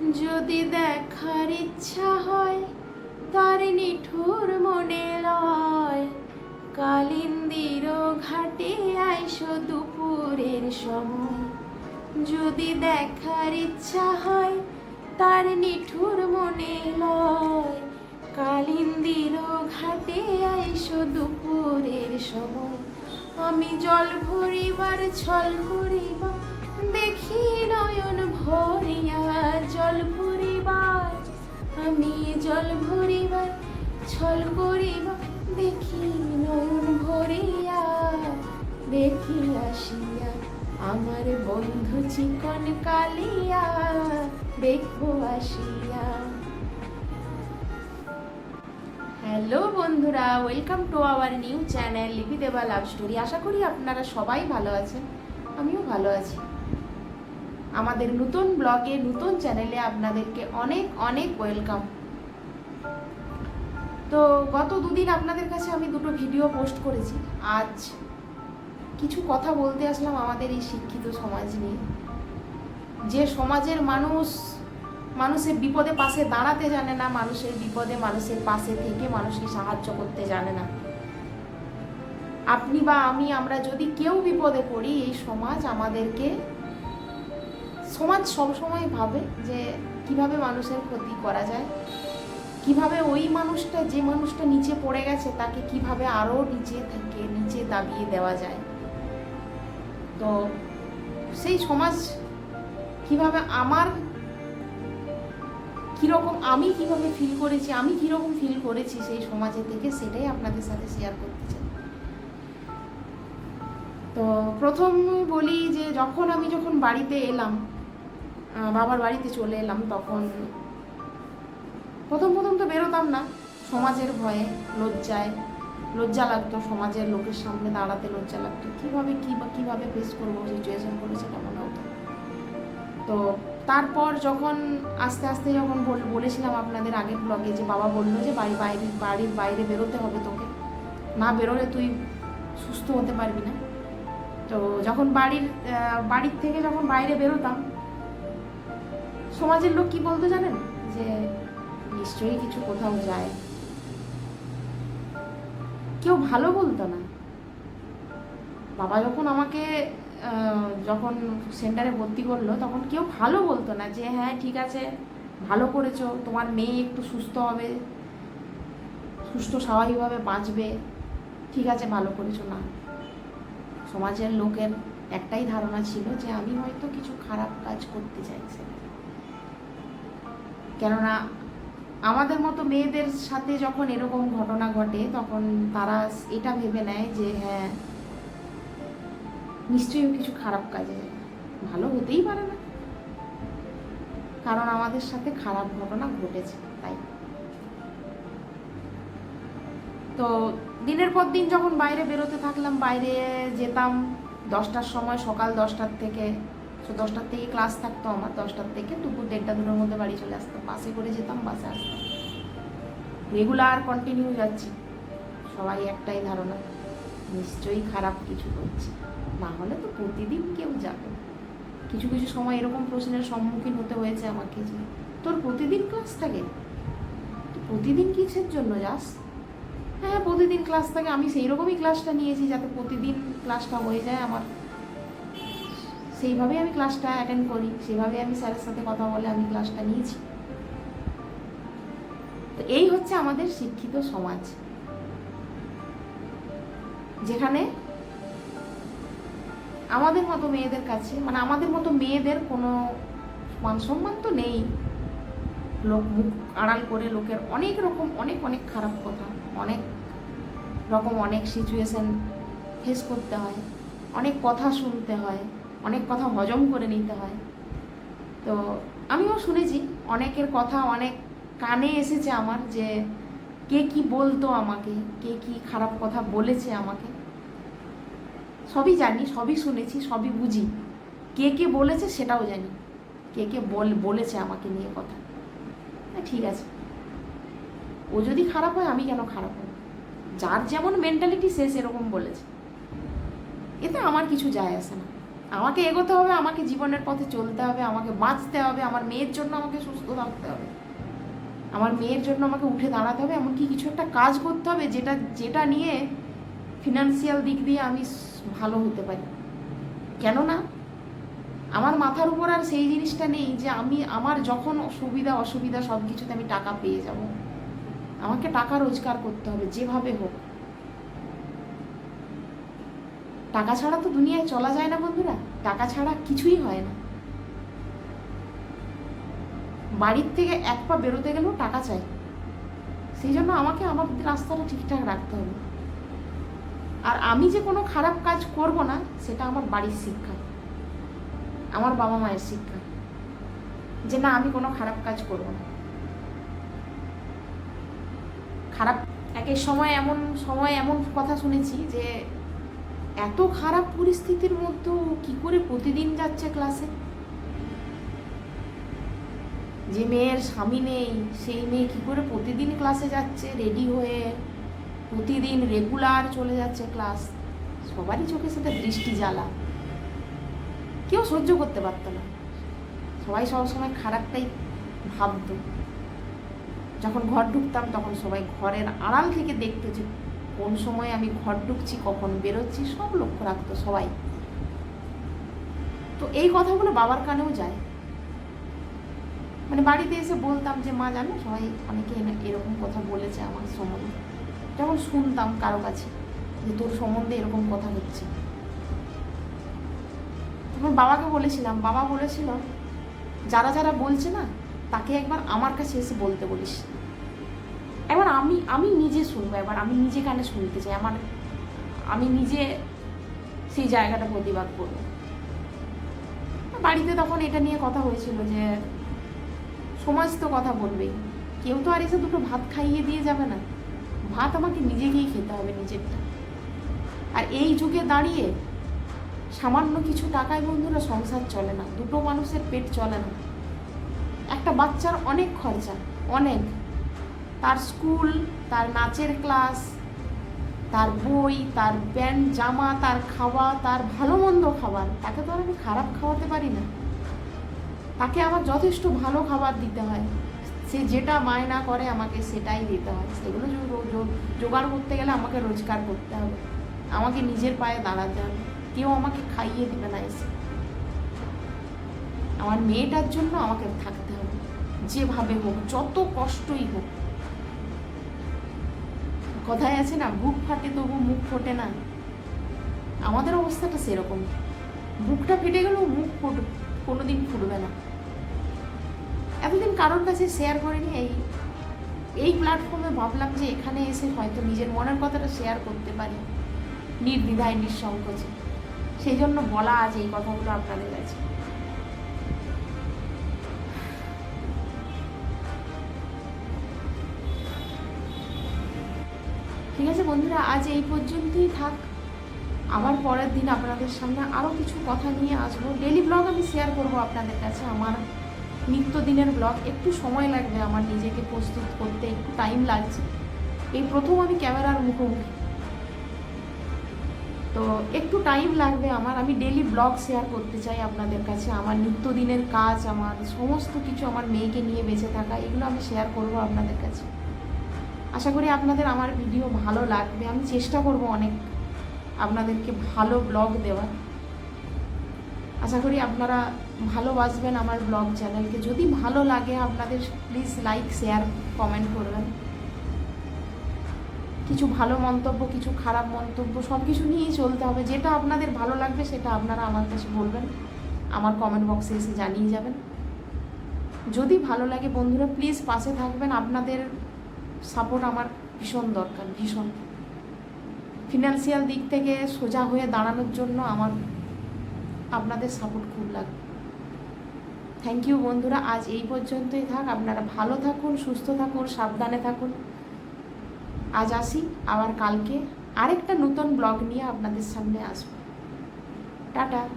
যদি দেখার ইচ্ছা হয়, তার নিঠুর মনে লয়। কালিন্দির ঘাটে আইসো দুপুরের সময়। যদি দেখার ইচ্ছা হয়, তার নিঠুর মনে লয়। কালিন্দির ঘাটে আইসো দুপুরের সময়। আমি জল ভরিবার ছল ভরিবার দেখি নয়ন ভরিয়া জল ভরিবার, আমি জল ভরিবার, ছল করিবার, দেখি নয়ন ভরিয়া, দেখি আসিয়া আমার বন্ধু চিকন কালিয়া দেখব আসিয়া। হ্যালো বন্ধুরা, welcome to our new channel Lipi Deba love story. আশা করি আপনারা সবাই ভালো আছেন, আমিও ভালো আছি। আমাদের নতুন ব্লগে, নতুন চ্যানেলে আপনাদেরকে অনেক অনেক ওয়েলকাম। তো গত দুদিন আপনাদের কাছে আমি দুটো ভিডিও পোস্ট করেছি। আজ কিছু কথা বলতে আসলাম আমাদের এই শিক্ষিত সমাজ নিয়ে। যে সমাজের মানুষ মানুষের বিপদে পাশে দাঁড়াতে জানে না, মানুষের বিপদে মানুষের পাশে থেকে মানুষকে সাহায্য করতে জানে না। আপনি বা আমি, আমরা যদি কেউ বিপদে পড়ি, এই সমাজ আমাদেরকে সমাজ সবসময় ভাবে যে কীভাবে মানুষের ক্ষতি করা যায়, কীভাবে ওই মানুষটা, যে মানুষটা নিচে পড়ে গেছে, তাকে কীভাবে আরও নিচে থেকে নিচে দাবিয়ে দেওয়া যায়। তো সেই সমাজ কীভাবে আমার, কীরকম আমি কীভাবে ফিল করেছি, আমি কীরকম ফিল করেছি সেই সমাজে থেকে সেটাই আপনাদের সাথে শেয়ার করতে চাই। তো প্রথম বলি যে যখন আমি যখন বাড়িতে এলাম বাবার বাড়িতে চলে এলাম তখন। প্রথম প্রথম তো বেরোতাম না। সমাজের ভয়ে লজ্জায়। লজ্জা লাগতো সমাজের লোকের সামনে দাঁড়াতে, লজ্জা লাগতো। কীভাবে কী বা কীভাবে ফেস করব সিচুয়েশন করে সেটা মনে হতো। তো তারপর যখন আস্তে আস্তে যখন বল- বলেছিলাম আপনাদের আগের ব্লগে যে বাবা বলল যে বাড়ি বাইরে, বাড়ির বাইরে বেরোতে হবে তোকে। না বেরোলে তুই সুস্থ হতে পারবি না। তো যখন বাড়ির বাড়ির থেকে যখন বাইরে বেরোতাম সমাজের লোক কি বলতো জানেন? যে নিশ্চয়ই কিছু কোথাও যায়। কেউ ভালো বলতো না। বাবা যখন আমাকে যখন সেন্টারে ভর্তি করল, তখন কেউ ভালো বলতো না যে হ্যাঁ ঠিক আছে, ভালো করেছ, তোমার মেয়ে একটু সুস্থ হবে, সুস্থ স্বাভাবিকভাবে বাঁচবে, ঠিক আছে, ভালো করেছ না। সমাজের লোকের একটাই ধারণা ছিল যে, আমি হয়তো কিছু খারাপ কাজ করতে চাইছি। কেননা আমাদের মতো মেয়েদের সাথে যখন এরকম ঘটনা ঘটে, তখন তারা এটা ভেবে নেয় যে হ্যাঁ নিশ্চয়ই কিছু খারাপ কাজে ভালো হতেই পারে না। কারণ আমাদের সাথে খারাপ ঘটনা ঘটেছে, তাই। তো দিনের পর দিন যখন বাইরে বেরোতে থাকলাম, বাইরে যেতাম দশটার সময়, সকাল দশটার থেকে তো দশটার থেকে ক্লাস থাকতো আমার, দশটার থেকে দুপুর দেড়টা দুটোর মধ্যে বাড়ি চলে আসতাম বাসে করে যেতাম, বাসে আসতাম। রেগুলার কন্টিনিউ যাচ্ছি। সবাই একটাই ধারণা, নিশ্চয়ই খারাপ কিছু করছে। না হলে তো প্রতিদিন কেউ যাবে। কিছু কিছু সময় এরকম প্রশ্নের সম্মুখীন হতে হয়েছে আমাকে যে, তোর প্রতিদিন ক্লাস থাকে? প্রতিদিন কিসের জন্য যাস? হ্যাঁ প্রতিদিন ক্লাস থাকে। আমি সেই রকমই ক্লাসটা নিয়েছি যাতে প্রতিদিন ক্লাসটা হয়ে যায় আমার। সেইভাবেই আমি ক্লাসটা অ্যাটেন্ড করি সেভাবে আমি স্যারের সাথে কথা বলে আমি ক্লাসটা নিয়েছি। তো এই হচ্ছে আমাদের শিক্ষিত সমাজ। যেখানে আমাদের মতো মেয়েদের কাছে মানে আমাদের মতো মেয়েদের কোনো মান সম্মান তো নেই। লোক মুখ আড়াল করে লোকের অনেক রকম, অনেক অনেক খারাপ কথা, অনেক রকম অনেক সিচুয়েশন ফেস করতে হয়, অনেক কথা শুনতে হয়। অনেক কথা হজম করে নিতে হয়। তো আমিও শুনেছি অনেকের কথা অনেক কানে এসেছে আমার যে কে কি বলতো আমাকে কে কি খারাপ কথা বলেছে আমাকে। সবই জানি সবই শুনেছি সবই বুঝি। কে কে বলেছে সেটাও জানি। কে কে বল বলেছে আমাকে নিয়ে কথা। হ্যাঁ, ঠিক আছে। ও যদি খারাপ হয় আমি কেন খারাপ হব? যার যেমন মেন্টালিটি সে সেরকম বলেছে। এতে আমার কিছু যায় আসে না। আমাকে এগোতে হবে, আমাকে জীবনের পথে চলতে হবে, আমাকে বাঁচতে হবে, আমার মেয়ের জন্য আমাকে সুস্থ থাকতে হবে। আমার মেয়ের জন্য আমাকে উঠে দাঁড়াতে হবে, এমনকি কিছু একটা কাজ করতে হবে যেটা যেটা নিয়ে ফিনান্সিয়াল দিক দিয়ে আমি ভালো হতে পারি। কেননা, আমার মাথার উপর আর সেই জিনিসটা নেই যে আমি, আমার যখন সুবিধা, অসুবিধা সব কিছুতে আমি টাকা পেয়ে যাব। আমাকে টাকা রোজগার করতে হবে, যেভাবে হোক। টাকা ছাড়া তো দুনিয়ায় চলা যায় না বন্ধুরা। টাকা ছাড়া কিছুই হয় না। বাড়ির থেকে এক পা বেরোতে গেলেও টাকা চাই। সেই জন্য আমাকে আমার রাস্তাটা ঠিকঠাক রাখতে হবে। আর আমি যে কোনো খারাপ কাজ করব না, সেটা আমার বাড়ির শিক্ষা। আমার বাবা মায়ের শিক্ষা। যে না, আমি কোনো খারাপ কাজ করব না। খারাপ একের সময় এমন সময় এমন কথা শুনেছি যে এত খারাপ পরিস্থিতির মধ্যেও কি করে প্রতিদিন যাচ্ছে ক্লাসে যে মেয়ের স্বামী নেই, সেই মেয়ে কি করে প্রতিদিন ক্লাসে যাচ্ছে রেডি হয়ে প্রতিদিন রেগুলার চলে যাচ্ছে ক্লাস সবারই চোখের সাথে দৃষ্টি জ্বালা। কেউ সহ্য করতে পারতো না। সবাই সবসময় খারাপটাই ভাবতো। যখন ঘর ঢুকতাম, তখন সবাই ঘরের আড়াল থেকে দেখতো যে কোন সময় আমি ঘর ঢুকছি, কখন বেরোচ্ছি, সব লক্ষ্য রাখতো সবাই। তো এই কথাগুলো বাবার কানেও যায়। মানে বাড়িতে এসে বলতাম যে, মা, জানো, সবাই অনেকে এরকম কথা বলেছে আমার সম্বন্ধে। যখন শুনতাম কারও কাছে যে, তোর সম্বন্ধে এরকম কথা হচ্ছে। তখন বাবাকে বলেছিলাম, বাবা বলেছিল, যারা যারা বলছে না, তাকে একবার আমার কাছে এসে বলতে বলিস। এবার আমি আমি নিজে শুনব, এবার আমি নিজে কানে শুনতে চাই? আমার, আমি নিজে সেই জায়গাটা প্রতিবাদ করব। বাড়িতে তখন এটা নিয়ে কথা হয়েছিল যে, সমাজ তো কথা বলবেই। কেউ তো আর এসে দুটো ভাত খাইয়ে দিয়ে যাবে না। ভাত আমাকে নিজেকেই খেতে হবে নিজেরটা। আর এই যুগে দাঁড়িয়ে সামান্য কিছু টাকায় বন্ধুরা সংসার চলে না, দুটো মানুষের পেট চলে না। একটা বাচ্চার অনেক খরচা, অনেক। তার স্কুল, তার নাচের ক্লাস, তার বই, তার প্যান্ট জামা, তার খাওয়া, তার ভালো মন্দ খাবার। তাকে তো আর আমি খারাপ খাওয়াতে পারি না। তাকে আমার যথেষ্ট ভালো খাবার দিতে হয়। সে যেটা মায়না করে, আমাকে সেটাই দিতে হয়। সেগুলো জোগাড় করতে গেলে আমাকে রোজগার করতে হবে। আমাকে নিজের পায়ে দাঁড়াতে হবে। কেউ আমাকে খাইয়ে দিবে না এসে। আমার মেয়েটার জন্য আমাকে থাকতে হবে। যেভাবে হোক, যত কষ্টই হোক। কথায় আছে না, বুক ফাটে তবু মুখ ফোটে না। আমাদের অবস্থাটা সেরকম। বুকটা ফেটে গেলেও মুখ ফুট, কোনোদিন ফুটবে না। এতদিন কারোর কাছে শেয়ার করিনি, এই এই প্ল্যাটফর্মে ভাবলাম যে এখানে এসে হয়তো নিজের মনের কথাটা শেয়ার করতে পারি। নির্দ্বিধায়, নিঃসংকোচে। সেই জন্য বলা আজ এই কথাগুলো আপনাদের কাছে। আছে বন্ধুরা, আজ এই পর্যন্তই থাক। আবার পরের দিন আপনাদের সামনে আরও কিছু কথা নিয়ে আসব। ডেলি ব্লগ আমি শেয়ার করব আপনাদের কাছে। আমার নিত্যদিনের ব্লগ একটু সময় লাগবে আমার নিজেকে প্রস্তুত করতে, একটু টাইম লাগছে। এই প্রথম আমি ক্যামেরার মুখোমুখি। তো একটু টাইম লাগবে আমার। আমি ডেলি ব্লগ শেয়ার করতে চাই আপনাদের কাছে। আমার নিত্যদিনের কাজ, আমার সমস্ত কিছু আমার মেয়েকে নিয়ে বেঁচে থাকা, এগুলো আমি শেয়ার করব আপনাদের কাছে। আশা করি আপনাদের আমার ভিডিও ভালো লাগবে। আমি চেষ্টা করব অনেক আপনাদেরকে ভালো ব্লগ দেওয়ার। আশা করি আপনারা ভালোবাসবেন আমার ব্লগ চ্যানেলকে যদি ভালো লাগে আপনাদের প্লিজ লাইক শেয়ার কমেন্ট করবেন। কিছু ভালো মন্তব্য, কিছু খারাপ মন্তব্য সব কিছু নিয়েই চলতে হবে। যেটা আপনাদের ভালো লাগবে সেটা আপনারা আমার কাছে বলবেন। আমার কমেন্ট বক্সে এসে জানিয়ে যাবেন। যদি ভালো লাগে বন্ধুরা প্লিজ পাশে থাকবেন। আপনাদের সাপোর্ট আমার ভীষণ দরকার, ভীষণ। ফিনান্সিয়াল দিক থেকে সোজা হয়ে দাঁড়ানোর জন্য আমার আপনাদের সাপোর্ট খুব লাগবে। থ্যাংক ইউ বন্ধুরা, আজ এই পর্যন্তই থাক। আপনারা ভালো থাকুন, সুস্থ থাকুন, সাবধানে থাকুন। আজ আসি, আবার কালকে আরেকটা নতুন ব্লগ নিয়ে আপনাদের সামনে আসব। টাটা।